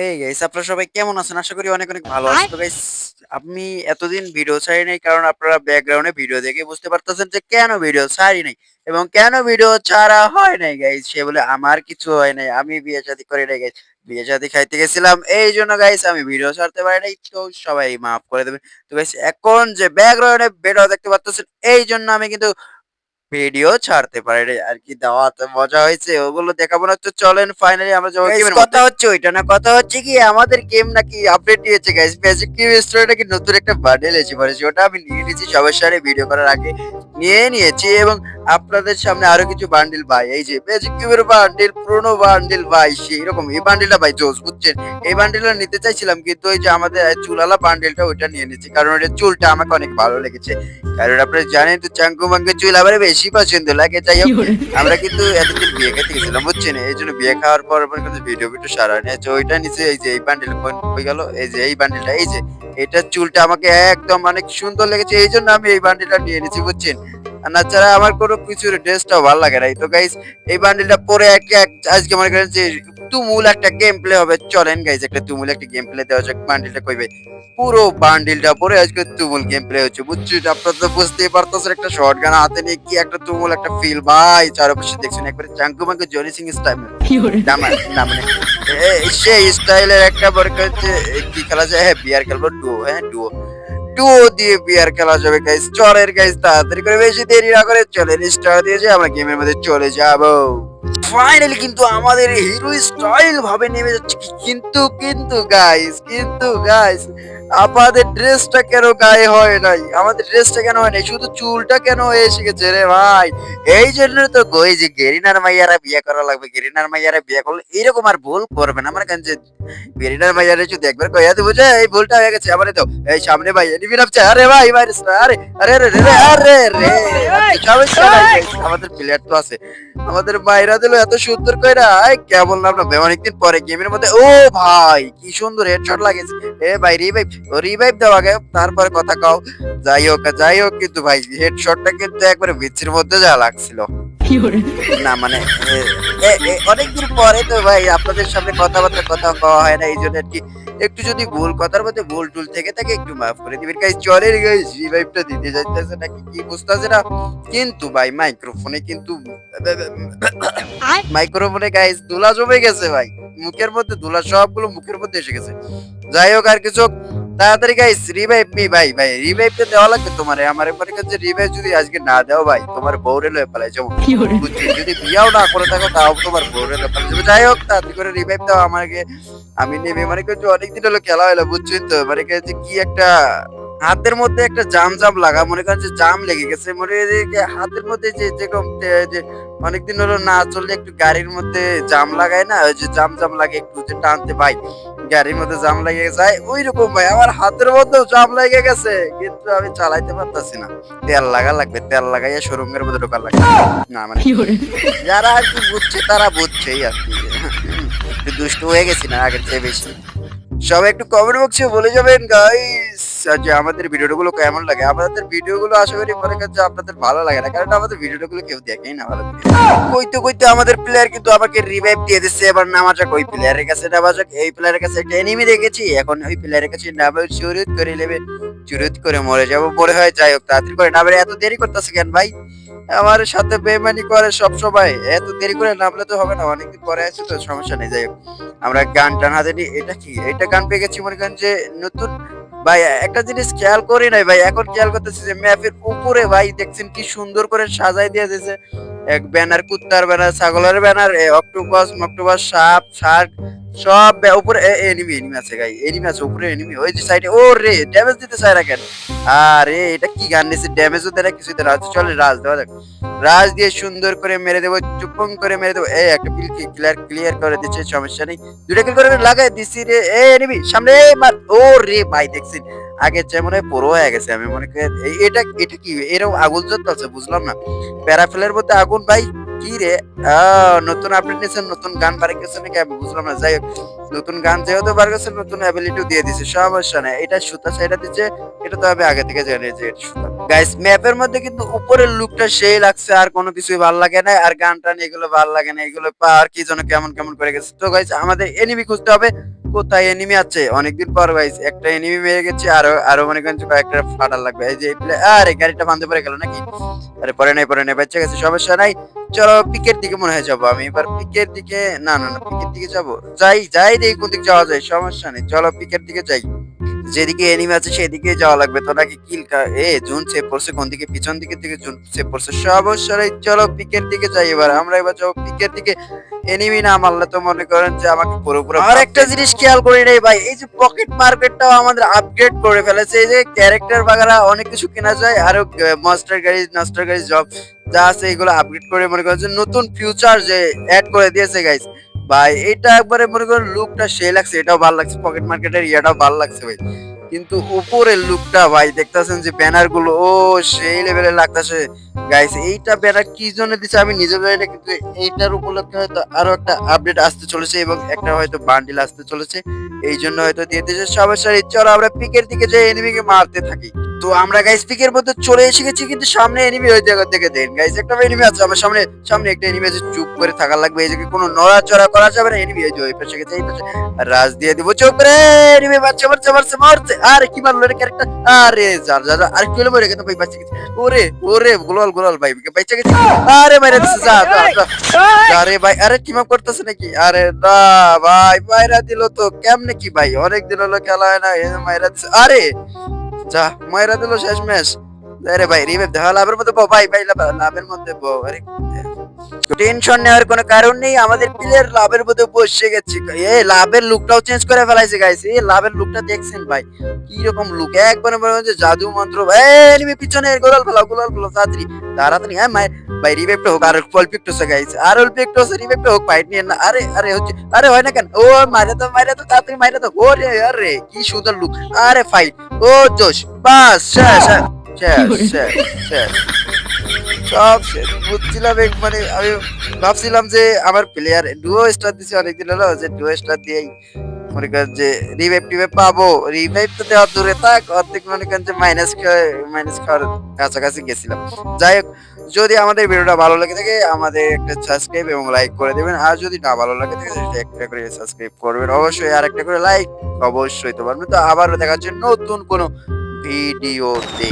Hey guys আপনারা সবাই কেমন আছেন? আশা করি অনেক, অনেক ভালো আছেন। তো গাইস আমি এতদিন ভিডিও ছাড়ি নাই কারণ আপনারা ব্যাকগ্রাউন্ডে ভিডিও দেখে বুঝতে পারতেছেন যে কেন ভিডিও ছাড়ি নাই এবং কেন ভিডিও ছাড়া হয় নাই গাইস সে বলে আমার কিছু হয় নাই। আমি বিয়ে শাদী করি নাই গাইস। বিয়ে শাদী খাইতে গেছিলাম এই জন্য গাইস আমি ভিডিও ছাড়তে পারি নাই। তো সবাই মাফ করে দেবেন। তো গাইস এখন যে ব্যাকগ্রাউন্ডে ভিডিও দেখতে পারতেছেন এই জন্য আমি কিন্তু ভিডিও ছাড়তে পারে। আর কি দাওয়াতে মজা হয়েছে ওগুলো দেখাবো না। তো চলেন ফাইনালি আমরা যাব Guys, কথা হচ্ছে ওইটা না। কথা হচ্ছে কি আমাদের গেম নাকি আপডেট দিয়েছে গাইস। ম্যাজিক কিউব স্টোরে নাকি নতুন একটা বান্ডেল এসে পড়েছে। ওটা আমি নিয়ে নিয়েছি সবার সাথে ভিডিও করার আগে নিয়ে নিয়েছি এবং আপনাদের সামনে আরও কিছু বান্ডেল ভাই এই যে ম্যাজিক কিউবের বান্ডেল পুরনো বান্ডেল ভাই সেই রকম এই বান্ডেলটা ভাই জোস বুঝছেন এই বান্ডেলটা নিতে চাইছিলাম কিন্তু ওই যে আমাদের চুলালা বান্ডেলটা ওইটা নিয়ে নিয়েছি কারণ ওটা চুলটা আমাকে অনেক ভালো লেগেছে কারণ আপনারা জানেন তো চাঙ্কু মাঙ্গু চুল আবার বেশি পছন্দ লাগে যাই হোক আমরা কিন্তু এতদিন বিয়ে খেতে গেছিলাম বুঝছেন? এই জন্য বিয়ে খাওয়ার পর কিন্তু ভিডিও ভিডিও সারা নেই। তো ওইটা নিচে এই যে এই বান্ডেল হয়ে গেল? এই যে এই বান্ডেলটা এই যে এটা চুলটা আমাকে একদম অনেক সুন্দর লেগেছে এই জন্য আমি এই বান্ডিলটা নিয়ে নিয়েছি বুঝছেন? না ছাড়া আমার কোনো কিছুর ড্রেসটাও ভালো লাগে নাই তো গাইস এই বান্ডেলটা পরে একটা এক- আজকে মনে করেন যে তুমুল একটা গেম প্লে হবে। চলেন গাইস একটা তুমুল একটা গেম প্লে দেওয়া যাক। বান্ডেলটা কইবে পুরো বান্ডিলটা পরে আজকে তুমুল গেম প্লে হচ্ছে বুঝছিস আপনারা তো বুঝতেই পারতেছেন একটা শর্ট গান হাতে নিয়ে কি একটা তুমুল একটা ফিল ভাই চারপাশে দেখছেন একবারে চাঙ্কু মাঙ্কু জনি সিং স্টাইল না মানে সেই স্টাইলের একটা বড় কি খেলা যায়? হ্যাঁ বিয়ার খেলব ডুও হ্যাঁ ডুও ডুও দিয়ে বিয়ার খেলা যাবে গাইস চলের গাইস তাড়াতাড়ি করে বেশি দেরি না করে চলেন স্টার দিয়ে যে আমরা গেমের মধ্যে চলে যাব। ফাইনালি কিন্তু আমাদের হিরো স্টাইল ভাবে নেমে যাচ্ছে। কিন্তু কিন্তু গাইস কিন্তু গাইস আমাদের ড্রেসটা কেন গায়ে হয় নাই? আমাদের ড্রেসটা কেন হয় নাই? শুধু চুলটা কেন এসে গেছে রে ভাই? এই জন্য তো কই যে গেরিনার মাইয়ারা বিয়ে করা লাগবে। গেরিনার মাইয়ারা বিয়ে করলে এরকম আর ভুল করবে না। আমার কাছে যে গেরিনার মাইয়ারা যদি একবার কইয়া দেবো যে এই ভুলটা হয়ে গেছে আমারে তো এই সামনে ভাই এনিমি নামছে আরে ভাই ভাই আরে আরে রে রে আরে রে আমাদের প্লেয়ার তো আছে। আমাদের মাইরা দিল এত সুন্দর কইরা। এই কেমন বললাম না অনেকদিন পরে গেমের মধ্যে ও ভাই কি সুন্দর হেডশট লাগেছে এ ভাই রে ও রিভাইভ দাও আগে তারপরে কথা কও। যাই হোক যাই হোক কিন্তু ভাই হেডশটটা কিন্তু একবারে বিচির মধ্যে যা লাগছিল। না মানে অনেকদিন পরে তো ভাই আপনাদের সামনে কথাবার্তা কথা কওয়া হয় না এই জন্য আর কি। একটু যদি ভুল কথার মধ্যে ভুল টুল থেকে থাকে একটু মাফ করে দিবেন। গাইস চলে গাইস রিভাইভটা দিতে যাইতেছে নাকি কি বুঝতেছে না। কিন্তু ভাই মাইক্রোফোনে কিন্তু মাইক্রোফোনে গাইস ধুলা জমে গেছে ভাই। মুখের মধ্যে ধুলা সবগুলো মুখের মধ্যে এসে গেছে। যাই হোক আর কিছু তাড়াতাড়ি গাইস রিভাইভ মি ভাই ভাই রিভাইভটা দেওয়া লাগবে তোমারে। আমার মনে কাছে রিভাইভ যদি আজকে না দাও ভাই তোমার বউরে লয়ে পালাই যাব। বুঝছি যদি বিয়াও না করে থাকো তাও তোমার বউরে লয়ে পালাই যাব। যাই হোক তাড়াতাড়ি করে রিভাইভ দাও আমাকে। আমি নেবে মানে কিছু অনেকদিন হলো খেলা হলো বুঝছেন তো মানে কি একটা হাতের মধ্যে একটা জাম জাম লাগা মনে করেন যে জাম লেগে গেছে মনে হয় যে হাতের মধ্যে যে যেরকম যে অনেকদিন হলো না চললে একটু গাড়ির মধ্যে জাম লাগায় না ওই যে জাম জাম লাগে একটু যে টানতে ভাই গাড়ির মধ্যে জাম লেগে যায় ওই রকম ভাই আমার হাতের মধ্যেও জাম লেগে গেছে কিন্তু আমি চালাইতে পারতাছি না। তেল লাগা লাগবে তেল লাগাইয়া শোরুমের মধ্যে ঢোকা লাগবে। না মানে যারা আর কি বুঝছে তারা বুঝছেই আর কি। একটু দুষ্ট হয়ে গেছি না আগের চেয়ে বেশি। সবাই একটু কমেন্ট বক্সে বলে যাবেন গাইস যে আমাদের ভিডিওগুলো কেমন লাগে? আমাদের ভিডিওগুলো আশা করি মনে করছে আপনাদের ভালো লাগে না, কারণ আমাদের ভিডিওগুলো কেউ দেখেই না, ভালো কইতে কইতে আমাদের প্লেয়ার কিন্তু আমাকে রিভাইভ দিয়ে দিচ্ছে, এবার নামা ওই প্লেয়ারের কাছে নামা যাক এই প্লেয়ারের কাছে। একটা এনিমি দেখেছি, এখন ওই প্লেয়ারের কাছে নামে চুরুত করে নেবে চুরুত করে মরে যাব মরে হয় যাই হোক, তাড়াতাড়ি করে নামে এত দেরি করতেছে কেন ভাই? আমার সাথে বেমানি করে সব সময় এত দেরি করে নামলে তো হবে না, অনেকদিন পরে আছে তো, সমস্যা নেই, যাই হোক। আমরা গান টান হাতে নিয়ে এটা কি? এটা গান পেয়ে গেছি মনে করেন যে নতুন ভাই, একটা জিনিস খেয়াল করি নাই ভাই, এখন খেয়াল করতেছি যে ম্যাপের উপরে ভাই দেখছেন কি সুন্দর করে সাজাই দিয়ে দিয়েছে। এক ব্যানার, কুত্তার ব্যানার, ছাগলের ব্যানার অক্টোপাস, মক্টোপাস, সাপ, শার্ক সব উপরে এনিমি এনিমি আছে গাই এনিমি আছে উপরে এনিমি ওই যে সাইডে ও রে ড্যামেজ দিতে চায় না কেন? আরে এটা কি গান দেয় না কিছু দেয় আচ্ছা, রাজ দেওয়া যাক। রাজ দিয়ে সুন্দর করে মেরে দেবো চুপং করে মেরে দেবো। এই একটা বিল ক্লিয়ার ক্লিয়ার করে দিচ্ছে সমস্যা নেই। দুটা কিল করে লাগাই দিছি রে। এ নিবি সামনে ও রে ভাই দেখছিন? আগে চেয়ে মনে হয় পুরো হয়ে গেছে আমি মনে করি এটা এটা কি এরকম আগুন জ্বলতেছে বুঝলাম না। প্যারাফেলের মধ্যে আগুন ভাই কি রে? নতুন আপডেট নতুন গান বার গেছে নাকি? আমি বুঝলাম না, যাই নতুন গান যেহেতু বার গেছে নতুন অ্যাবিলিটিও দিয়ে দিছে সমস্যা নেই। এটা সুতা দিচ্ছে এটা তো আমি আগে থেকে জানি যে গাইস ম্যাপের মধ্যে কিন্তু উপরের লুকটা সেই লাগছে, আর কোনো কিছুই ভালো লাগে না, আর গান টান এগুলো ভালো লাগে না, এগুলো পার কি যেন কেমন কেমন করে গেছে। তো গাইস আমাদের এনিমি খুঁজতে হবে। কোথায় এনিমি আছে? অনেকদিন পর গাইস একটা এনিমি মেরে গেছে, আরও আরও মনে করেন কয়েকটা ফাটার লাগবে। এই যে আরে, গাড়িটা বান্ধে পড়ে গেল নাকি? আরে পরে নাই পরে নাই বাচ্চা গেছে, সমস্যা নাই। চলো পিকের দিকে মনে হয় যাব আমি, এবার পিকের দিকে না না না, পিকের দিকে যাব। যাই যাই দেখি কোন দিকে যাওয়া যায়, সমস্যা নেই। চলো পিকের দিকে যাই। যেদিকে এনিমি আছে সেদিকে যাওয়া লাগবে। তো নাকি কিল এ জুন সেভ করছে কোন দিকে? পিছন দিকে থেকে জুন সেভ করছে। সমস্যাই চলো পিকের দিকে যাই এবার। আমরা এবার যাব পিকের দিকে। এনিমি না মারলে তো মনে করেন যে আমাকে পুরোপুরি আর একটা জিনিস খেয়াল করি রে ভাই এই যে পকেট মার্কেটটাও আমাদের আপগ্রেড করে ফেলেছে। এই যে ক্যারেক্টার বাগারা অনেক কিছু কেনা যায় আরও মাস্টার গাড়ি মাস্টার গাড়ি জব যা আছে এগুলো আপগ্রেড করে মনে করেন যে নতুন ফিউচার যে অ্যাড করে দিয়েছে গাইস ভাই, এটা একবারে মনে করেন লুকটা সে লাগছে, এটাও ভালো লাগছে পকেট মার্কেটের ইয়েটাও ভালো লাগছে ভাই। কিন্তু উপরের লুকটা ভাই, দেখতেছেন যে ব্যানারগুলো, ও সেই লেভেলের লাগতেছে। গাইস এইটা ব্যানার কি জন্য দিছে আমি নিজে জানি না, কিন্তু এইটার উপলক্ষে হয়তো আরও একটা আপডেট আসতে চলেছে এবং একটা হয়তো বান্ডিল আসতে চলেছে। এই জন্য হয়তো দিয়ে দিয়েছে। সমস্যার চলো আমরা পিকের দিকে যে এনিমিকে মারতে থাকি। তো আমরা গাইস পিকের মধ্যে চলে এসে গেছি কিন্তু সামনে এনিমি ওই জায়গা থেকে দেন গাইস একটা এনিমি আছে আমার সামনে সামনে একটা এনিমি আছে চুপ করে থাকা লাগবে এই যে কোনো নড়াচড়া করা যাবে না এনিমি এই যে ওই পাশে গেছে এই পাশে। রাজ দিয়ে দিব চুপ রে এনিমি বাচ্চা বাচ্চা মারছে মারছে আরে কি মারলো রে ক্যারেক্টার আরে যার যার আর কি হলো মরে গেছে ভাই বাচ্চা গেছে ওরে ওরে গোলাল গোলাল ভাই বাচ্চা গেছে আরে মাইরা দিছে যা আরে ভাই আরে টিম আপ করতেছে নাকি? আরে না ভাই মাইরা দিল তো কেমনে কি ভাই? অনেক দিন হলো খেলা হয় না মাইরা আরে যা মায়েরা দিল শেষ ম্যাচ। আরে ভাই দেখা লাভের মধ্যে ভাই ভাই, লাভের মধ্যে আরে টেনশন নেওয়ার কোনো কারণ নেই, আমাদের প্লেয়ার লাভের মধ্যে বসে গেছে। এ, লাভের লুকটাও চেঞ্জ করে ফেলাইছে লাভের লুকটা দেখছেন ভাই। কি রকম লুক একবারে জাদু মন্ত্র। এ এনিমি পিছনে, গোলাল ফেলাও গোলাল ফেলাও তাড়াতাড়ি তাড়াতাড়ি হ্যাঁ মায়ের ভাই রিভাইভটা হোক আর গাইছে আর রিভাইভটা হোক ফাইট নিয়ে না আরে আরে হচ্ছে আরে হয় না কেন? ও মারে তো মারে তো তাড়াতাড়ি মারে তো ও রে আরে কি সুন্দর লুক আরে ফাইট ও জোশ বাস শেষ শেষ শেষ শেষ। সব শেষ। বুঝছিলাম মানে আমি ভাবছিলাম যে আমার প্লেয়ার ডুও স্টার দিছে অনেকদিন হলো যে ডুও স্টার দিয়েই মনে করেন যে রিভাইভ টিভাইভ পাবো। রিভাইভ তো দেওয়া দূরে থাক অর্ধেক মনে করেন যে মাইনাস মাইনাস খাওয়ার কাছাকাছি গেছিলাম। যাই হোক যদি আমাদের ভিডিওটা ভালো লাগে থাকে, আমাদের একটা সাবস্ক্রাইব এবং লাইক করে দেবেন। আর যদি না ভালো লাগে থাকে, সেটা একটা করে সাবস্ক্রাইব করবেন। অবশ্যই আর একটা করে লাইক অবশ্যই তো পারবেন। তো আবারও দেখা হচ্ছে নতুন কোনো ভিডিওতে।